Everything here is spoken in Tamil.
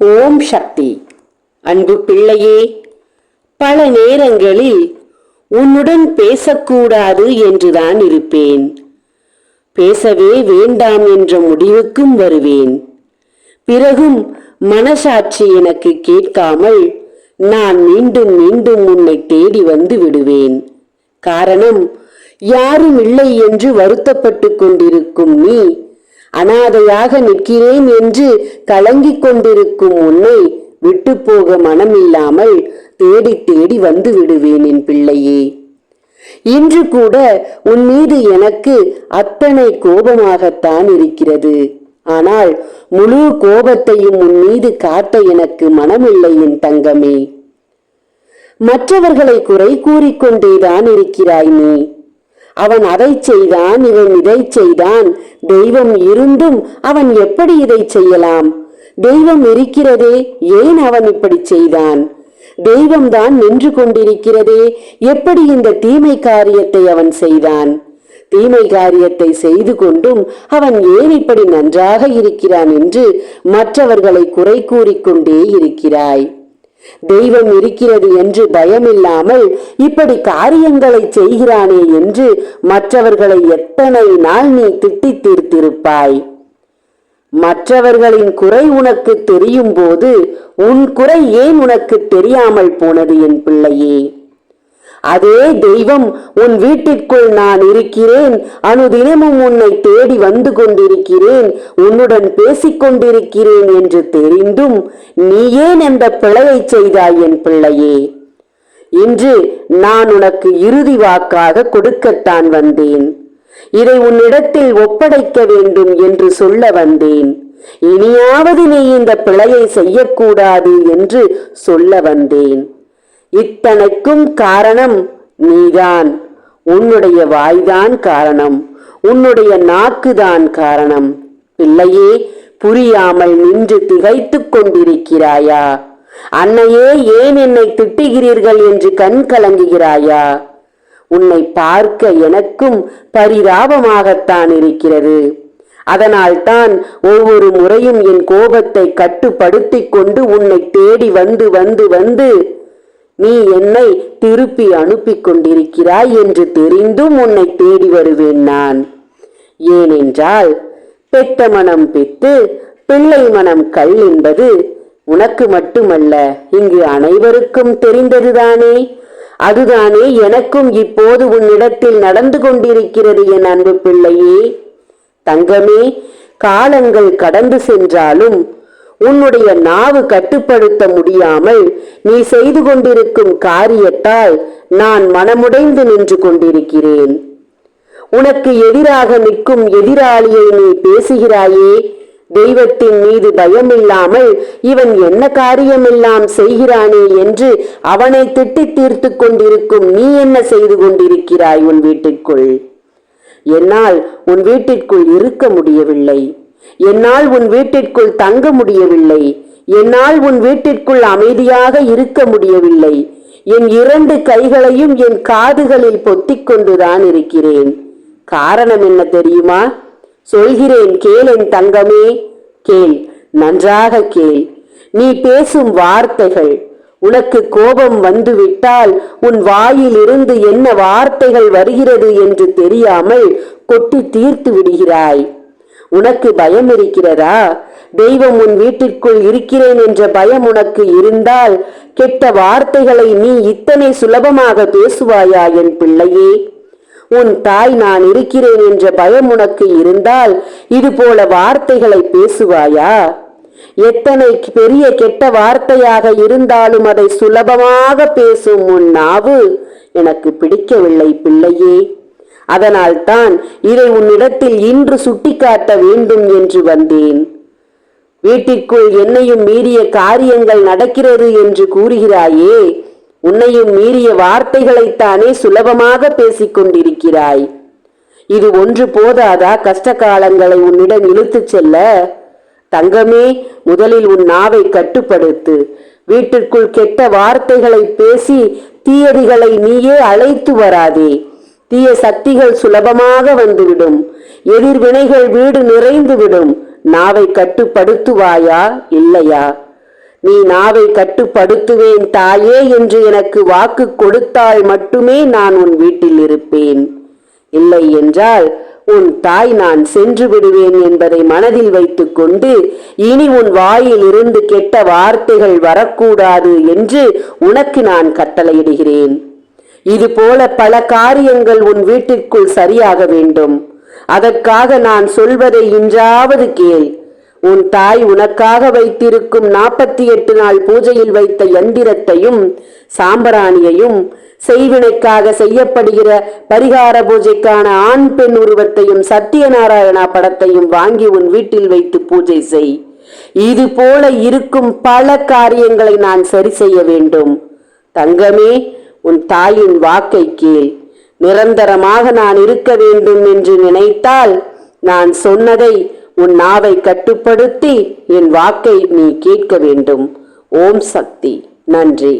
ஓம் சக்தி. அன்பு பிள்ளையே பல நேரங்களில் உன்னுடன் பேசக்கூடாது என்றுதான் இருப்பேன். பேசவே வேண்டாம் என்ற முடிவுக்கும் வருவேன். பிறகும் மனசாட்சி எனக்கு கேட்காமல் நான் மீண்டும் மீண்டும் உன்னை தேடி வந்து விடுவேன். காரணம் யாரும் இல்லை என்று வருத்தப்பட்டு கொண்டிருக்கும் நீ அனாதையாக நிற்கிறேன் என்று கலங்கிக் கொண்டிருக்கும் உன்னை விட்டு போக மனமில்லாமல் தேடி தேடி வந்து விடுவேன் என் பிள்ளையே. இன்று கூட உன் மீது எனக்கு அத்தனை கோபமாகத்தான் இருக்கிறது. ஆனால் முழு கோபத்தையும் உன் மீது காட்ட எனக்கு மனமில்லை என் தங்கமே. மற்றவர்களை குறை கூறிக்கொண்டேதான் இருக்கிறாய் நீ. அவன் அதை செய்தான் இவன் இதை செய்தான் தெய்வம் இருந்தும் அவன் எப்படி இதை செய்யலாம்? தெய்வம் இருக்கிறதே ஏன் அவன் இப்படி செய்தான்? தெய்வம்தான் நின்று கொண்டிருக்கிறதே எப்படி இந்த தீமை காரியத்தை அவன் செய்தான்? தீமை காரியத்தை செய்து கொண்டும் அவன் ஏன் இப்படி நன்றாக இருக்கிறான் என்று மற்றவர்களை குறை கூறிக்கொண்டே இருக்கிறாய்? தெய்வம் இருக்கிறது என்று பயமில்லாமல் இப்படி காரியங்களை செய்கிறானே என்று மற்றவர்களை எத்தனை நாள் நீ திட்டி தீர்த்திருப்பாய்? மற்றவர்களின் குறை உனக்கு தெரியும் போது உன் குறை ஏன் உனக்கு தெரியாமல் போனது என் பிள்ளையே? அதே தெய்வம் உன் வீட்டிற்குள் நான் இருக்கிறேன். அனுதினமும் உன்னை தேடி வந்து கொண்டிருக்கிறேன். உன்னுடன் பேசிக் கொண்டிருக்கிறேன் என்று தெரிந்தும் நீ ஏன் அந்த பிழையை செய்தாய் என் பிள்ளையே? இன்று நான் உனக்கு இறுதி வாக்காக கொடுக்கத்தான் வந்தேன். இதை உன்னிடத்தில் ஒப்படைக்க வேண்டும் என்று சொல்ல வந்தேன். இனியாவது நீ இந்த பிழையை செய்யக்கூடாது என்று சொல்ல வந்தேன். இத்தனைக்கும் காரணம் நீதான். உன்னுடைய வாய்தான் காரணம். உன்னுடைய நாக்குதான் காரணம். பிள்ளையே புரியாமல் நின்று திகைத்து கொண்டிருக்கிறாயா? அன்னையே ஏன் என்னை திட்டுகிறீர்கள் என்று கண் கலங்குகிறாயா? உன்னை பார்க்க எனக்கும் பரிதாபமாகத்தான் இருக்கிறது. அதனால்தான் ஒவ்வொரு முறையும் என் கோபத்தை கட்டுப்படுத்திக் கொண்டு உன்னை தேடி வந்து வந்து வந்து நீ என்னை திருப்பி அனுப்பிக் கொண்டிருக்கிறாய் என்று தெரிந்தும் உன்னை தேடி வருவேன் நான். ஏனென்றால் பெத்த மனம் பெத்து பிள்ளை மனம் கல் என்பது உனக்கு மட்டுமல்ல இங்கு அனைவருக்கும் தெரிந்ததுதானே? அதுதானே எனக்கும் இப்போது உன்னிடத்தில் நடந்து கொண்டிருக்கிறது என் அன்பு பிள்ளையே. தங்கமே காலங்கள் கடந்து சென்றாலும் உன்னுடைய நாவு கட்டுப்படுத்த முடியாமல் நீ செய்து கொண்டிருக்கும் காரியத்தால் நான் மனமுடைந்து நின்று கொண்டிருக்கிறேன். உனக்கு எதிராக நிற்கும் எதிராளியை நீ பேசுகிறாயே. தெய்வத்தின் மீது பயமில்லாமல் இவன் என்ன காரியமெல்லாம் செய்கிறானே என்று அவனை திட்டி தீர்த்து கொண்டிருக்கும் நீ என்ன செய்து கொண்டிருக்கிறாய் உன் வீட்டிற்குள்? என்னால் உன் வீட்டிற்குள் இருக்க முடியவில்லை. என்னால் உன் வீட்டிற்குள் தங்க முடியவில்லை. என்னால் உன் வீட்டிற்குள் அமைதியாக இருக்க முடியவில்லை. என் இரண்டு கைகளையும் என் காதுகளில் பொத்திக் கொண்டுதான் இருக்கிறேன். காரணம் என்ன தெரியுமா? சொல்கிறேன் கேள் என் தங்கமே. கேள் நன்றாக கேள். நீ பேசும் வார்த்தைகள். உனக்கு கோபம் வந்துவிட்டால் உன் வாயிலிருந்து என்ன வார்த்தைகள் வருகிறது என்று தெரியாமல் கொட்டி தீர்த்து விடுகிறாய். உனக்கு பயம் இருக்கிறதா தெய்வம் உன் வீட்டிற்குள் இருக்கிறேன் என்ற பயம் உனக்கு இருந்தால் கெட்ட வார்த்தைகளை நீ இத்தனை சுலபமாக பேசுவாயா என் பிள்ளையே? உன் தாய் நான் இருக்கிறேன் என்ற பயம் உனக்கு இருந்தால் இது போல வார்த்தைகளை பேசுவாயா? எத்தனை பெரிய கெட்ட வார்த்தையாக இருந்தாலும் அதை சுலபமாக பேசும் உன் நாவு எனக்கு பிடிக்கவில்லை பிள்ளையே. அதனால்தான் இதை உன்னிடத்தில் இன்று சுட்டிக்காட்ட வேண்டும் என்று வந்தேன். வீட்டிற்குள் என்னையும் மீறிய காரியங்கள் நடக்கிறது என்று கூறுகிறாயே உன்னையும் மீறிய வார்த்தைகளைத்தானே சுலபமாக பேசிக் கொண்டிருக்கிறாய். இது ஒன்று போதாதா கஷ்ட காலங்களை உன்னிடம் இழுத்துச் செல்ல? தங்கமே முதலில் உன் நாவை கட்டுப்படுத்து. வீட்டிற்குள் கெட்ட வார்த்தைகளை பேசி தீயதிகளை நீயே அழைத்து வராதே. தீய சக்திகள் சுலபமாக வந்துவிடும். எதிர்வினைகள் வீடு நிறைந்துவிடும். நாவை கட்டுப்படுத்துவாயா? இல்லையா? நீ நாவை கட்டுப்படுத்துவேன் தாயே என்று எனக்கு வாக்கு கொடுத்தால் மட்டுமே நான் உன் வீட்டில் இருப்பேன். இல்லை என்றால் உன் தாய் நான் சென்று விடுவேன் என்பதை மனதில் வைத்துக்கொண்டு இனி உன் வாயில் இருந்து கெட்ட வார்த்தைகள் வரக்கூடாது என்று உனக்கு நான் கட்டளையிடுகிறேன். இது போல பல காரியங்கள் உன் வீட்டிற்குள் சரியாக வேண்டும். அதற்காக நான் சொல்வதை இன்றாவது கேள். உன் தாய் உனக்காக வைத்திருக்கும் நாற்பத்தி எட்டு நாள் பூஜையில் வைத்த யந்திரத்தையும் சாம்பராணியையும் செய்வினைக்காக செய்யப்படுகிற பரிகார பூஜைக்கான ஆண் பெண் உருவத்தையும் சத்தியநாராயணா படத்தையும் வாங்கி உன் வீட்டில் வைத்து பூஜை செய். இது போல இருக்கும் பல காரியங்களை நான் சரி செய்ய வேண்டும். தங்கமே உன் தாயின் வாக்கை கேள். நிரந்தரமாக நான் இருக்க வேண்டும் என்று நினைத்தால் நான் சொன்னதை உன் நாவை கட்டுப்படுத்தி என் வாக்கை நீ கேட்க வேண்டும். ஓம் சக்தி. நன்றி.